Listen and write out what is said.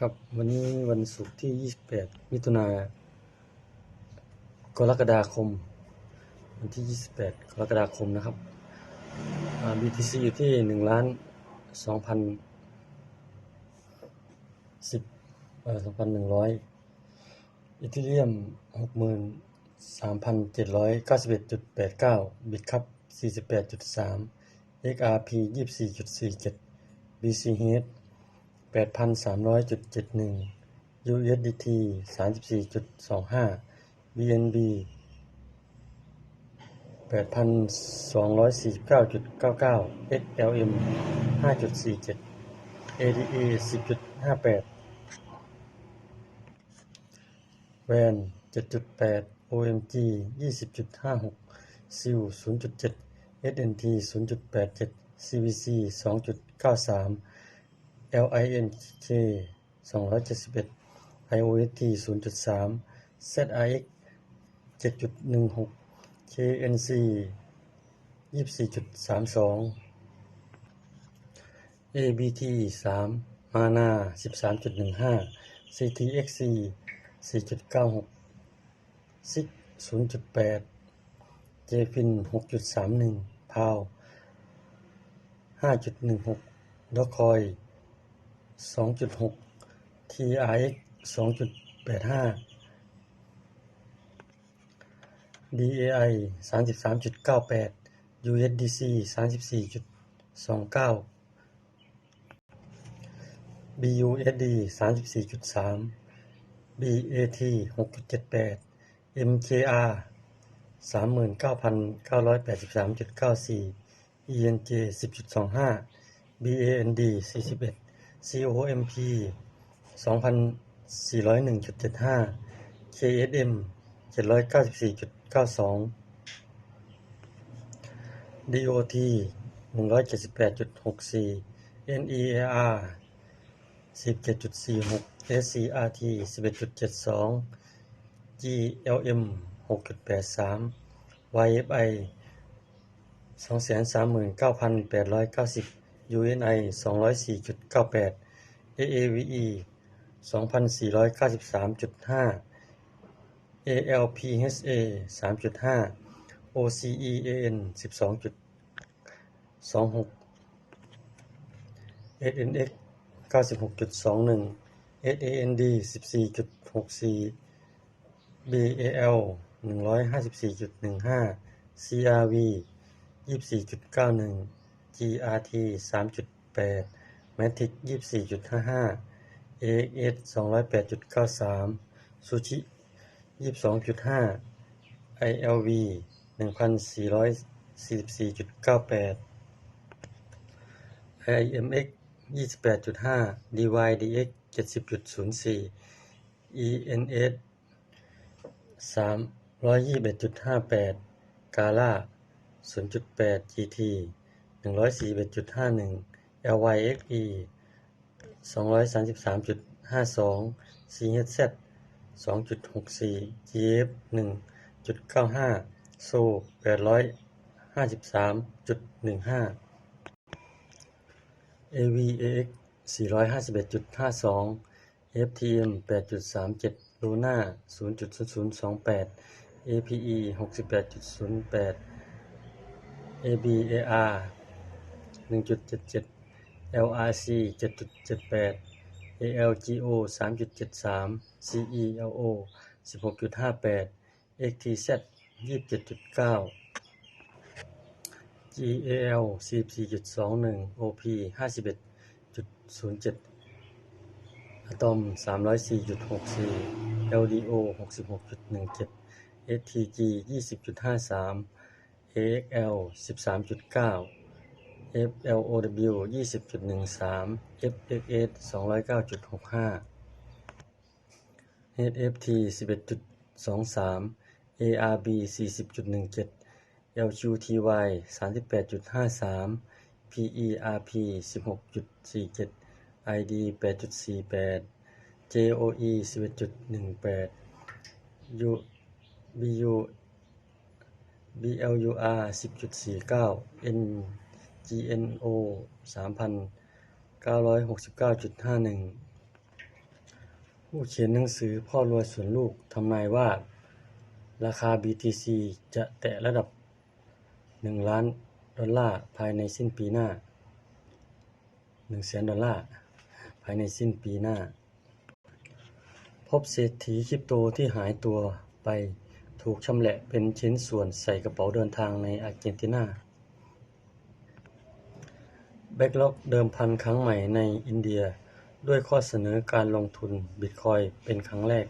ครับ วันนี้วันศุกร์ที่ 28 มิถุนากรกฎาคม วันที่ 28 กรกฎาคมนะครับ BTC อยู่ที่1ล้าน2,000 10เอ่อ2,100อีเทเรียม63,791.89บิตครับ48.3 XRP 24.47 BCH 8,300.71 USDT 34.25 BNB 8,249.99 XLM 5.47 ADA 10.58 WAN 7.8 OMG 20.56 SIL 0.7 SNT 0.87 CVC 2.93 LINK 271 IOST 0.3 ZIX 7.16 KNC 24.32 ABT 3 MANA 13.15 CTXC 4.96 SIG 0.8 JFIN 6.31 PAL 5.16 Docoin 2.6 TRX 2.85 DAI 33.98 USDC 34.29 BUSD 34.3 BAT 6.78 MKR 39,983.94 ENJ 10.25 BAND 41 COMP 2,401.75 KSM 794.92 DOT 178.64 NEAR 17.46 SCRT 11.72 GLM 6.83 YFI 239,890 UNI 204.98 AAVE 2,493.5 ALPHA 3.5 OCEAN 12.26 SNX 96.21 SAND 14.64 BAL 154.15 CRV 24.91 GRT 3.8 Matic 24.55 AX 208.93 Sushi 22.5 ILV 1444.98 IMX 28.5 DYDX 70.04 ENS 321.58 Gala 0.8 GT 141.51 LYXE 233.52 CHZ 2.64 GF 1.95 SO 853.15 AVAX 451.52 FTM 8.37 Luna 0.0028 APE 68.08 ABAR 1.77 LRC 7.78 ALGO 3.73 CELO 16.58 XTZ 27.9 GAL 44.21 OP 51.07 Atom 304.64 LDO 66.17 STG 20.53 AXL 13.9 FLOW 20.13 FXS 209.65 NFT 11.23 ARB 40.17 LQTY 38.53 PERP 16.47 ID 8.48 JOE 11.18 U BU BLUR 10.49 N GNO 3,969.51 ผู้เขียนหนังสือพ่อรวยสวนลูกทำนายว่า ราคา BTC จะแตะระดับ 1 ล้านดอลลาร์ภายในสิ้นปีหน้า1แสนดอลลาร์ภายในสิ้นปีหน้า พบเศรษฐีคริปโตที่หายตัวไปถูกชำแหละเป็นชิ้นส่วนใส่กระเป๋าเดินทางในอาร์เจนตินา แบ็กล็อกเดิมพันครั้งใหม่ในอินเดีย ด้วยข้อเสนอการลงทุนบิตคอยเป็นครั้งแรก